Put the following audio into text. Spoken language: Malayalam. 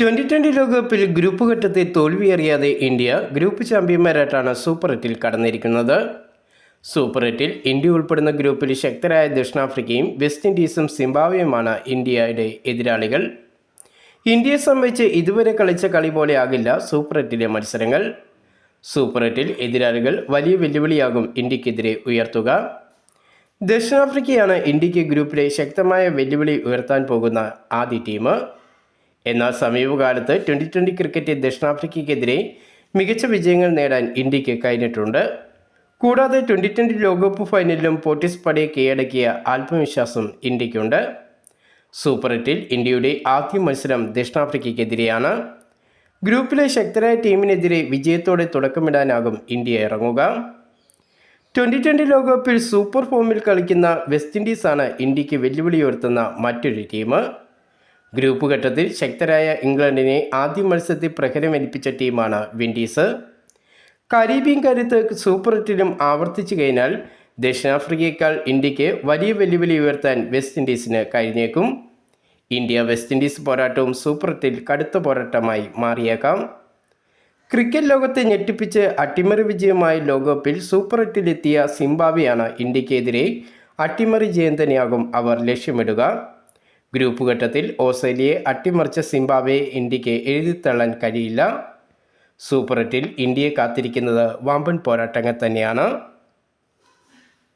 ട്വന്റി ട്വന്റി ലോകകപ്പിൽ ഗ്രൂപ്പ് ഘട്ടത്തിൽ തോൽവിയറിയാതെ ഇന്ത്യ ഗ്രൂപ്പ് ചാമ്പ്യന്മാരായിട്ടാണ് സൂപ്പർ എട്ടിൽ കടന്നിരിക്കുന്നത്. സൂപ്പർ എട്ടിൽ ഇന്ത്യ ഉൾപ്പെടുന്ന ഗ്രൂപ്പിൽ ശക്തരായ ദക്ഷിണാഫ്രിക്കയും വെസ്റ്റ് ഇൻഡീസും സിംബാബ്വേയുമാണ് ഇന്ത്യയുടെ എതിരാളികൾ. ഇന്ത്യയെ സംബന്ധിച്ച് ഇതുവരെ കളിച്ച കളി പോലെ ആകില്ല സൂപ്പർ എട്ടിലെ മത്സരങ്ങൾ. സൂപ്പർ എട്ടിൽ എതിരാളികൾ വലിയ വെല്ലുവിളിയാകും ഇന്ത്യക്കെതിരെ ഉയർത്തുക. ദക്ഷിണാഫ്രിക്കയാണ് ഇന്ത്യയ്ക്ക് ഗ്രൂപ്പിലെ ശക്തമായ വെല്ലുവിളി ഉയർത്താൻ പോകുന്ന ആദ്യ ടീം. എന്നാൽ സമീപകാലത്ത് ട്വന്റി ട്വന്റി ക്രിക്കറ്റിൽ ദക്ഷിണാഫ്രിക്കയ്ക്കെതിരെ മികച്ച വിജയങ്ങൾ നേടാൻ ഇന്ത്യയ്ക്ക് കഴിഞ്ഞിട്ടുണ്ട്. കൂടാതെ ട്വന്റി ട്വന്റി ലോകകപ്പ് ഫൈനലിലും പോർട്ടിസ് പടയെ കീഴടക്കിയ ആത്മവിശ്വാസം ഇന്ത്യക്കുണ്ട് സൂപ്പർ എട്ടിൽ ഇന്ത്യയുടെ ആദ്യ മത്സരം ദക്ഷിണാഫ്രിക്കയ്ക്കെതിരെയാണ്. ഗ്രൂപ്പിലെ ശക്തരായ ടീമിനെതിരെ വിജയത്തോടെ തുടക്കമിടാനാകും ഇന്ത്യ ഇറങ്ങുക. ട്വന്റി ട്വന്റി ലോകകപ്പിൽ സൂപ്പർ ഫോമിൽ കളിക്കുന്ന വെസ്റ്റ് ഇൻഡീസാണ് ഇന്ത്യയ്ക്ക് വെല്ലുവിളി ഉയർത്തുന്ന മറ്റൊരു ടീം. ഗ്രൂപ്പ് ഘട്ടത്തിൽ ശക്തരായ ഇംഗ്ലണ്ടിനെ ആദ്യ മത്സരത്തിൽ പ്രഹരമേൽപ്പിച്ച ടീമാണ് വിൻഡീസ്. കരീബിയൻ കരുത്ത് സൂപ്പർ എട്ടിലും ആവർത്തിച്ചു കഴിഞ്ഞാൽ ദക്ഷിണാഫ്രിക്കയേക്കാൾ ഇന്ത്യയ്ക്ക് വലിയ വെല്ലുവിളി ഉയർത്താൻ വെസ്റ്റ് ഇൻഡീസിന് കഴിഞ്ഞേക്കും. ഇന്ത്യ വെസ്റ്റ് ഇൻഡീസ് പോരാട്ടവും സൂപ്പർ എട്ടിൽ കടുത്ത പോരാട്ടമായി മാറിയേക്കാം. ക്രിക്കറ്റ് ലോകത്തെ ഞെട്ടിപ്പിച്ച് അട്ടിമറി വിജയമായ ലോകകപ്പിൽ സൂപ്പർ എട്ടിലെത്തിയ സിംബാബിയാണ് ഇന്ത്യക്കെതിരെ അട്ടിമറി ജയം തന്നെയാകും അവർ ലക്ഷ്യമിടുക. ഗ്രൂപ്പ് ഘട്ടത്തിൽ ഓസ്ട്രേലിയയെ അട്ടിമറിച്ച സിംബാബ്വെ ഇന്ത്യയ്ക്ക് എഴുതിത്തള്ളാൻ കഴിയില്ല. സൂപ്പർ എട്ടിൽ ഇന്ത്യയെ കാത്തിരിക്കുന്നത് വമ്പൻ പോരാട്ടങ്ങൾ തന്നെയാണ്.